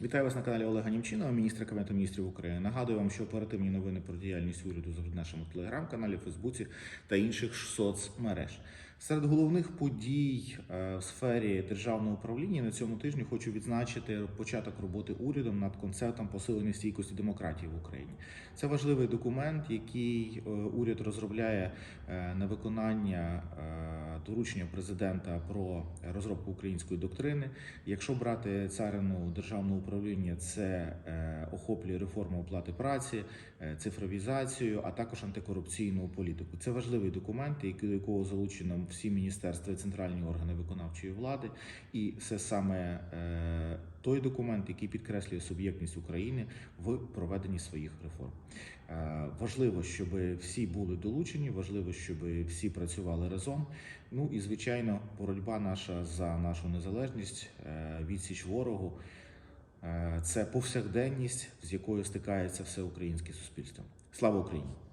Вітаю вас на каналі Олега Німчинова, міністра Кабінету міністрів України. Нагадую вам, що оперативні новини про діяльність уряду завжди в нашому телеграм-каналі, Фейсбуці та інших соцмереж. Серед головних подій е, в сфері державного управління на цьому тижні хочу відзначити початок роботи урядом над концептом посилення стійкості демократії в Україні. Це важливий документ, який е, уряд розробляє е, на виконання доручення президента про розробку української доктрини. Якщо брати царину державного управління, це охоплює реформу оплати праці, цифровізацію, а також антикорупційну політику. Це важливий документ, до якого залучено всі міністерства і центральні органи виконавчої влади, і це саме е, той документ, який підкреслює суб'єктність України в проведенні своїх реформ. Е, Важливо, щоб всі були долучені, важливо, щоб всі працювали разом. Ну і звичайно, боротьба наша за нашу незалежність, е, відсіч ворогу. Це повсякденність, з якою стикається все українське суспільство. Слава Україні!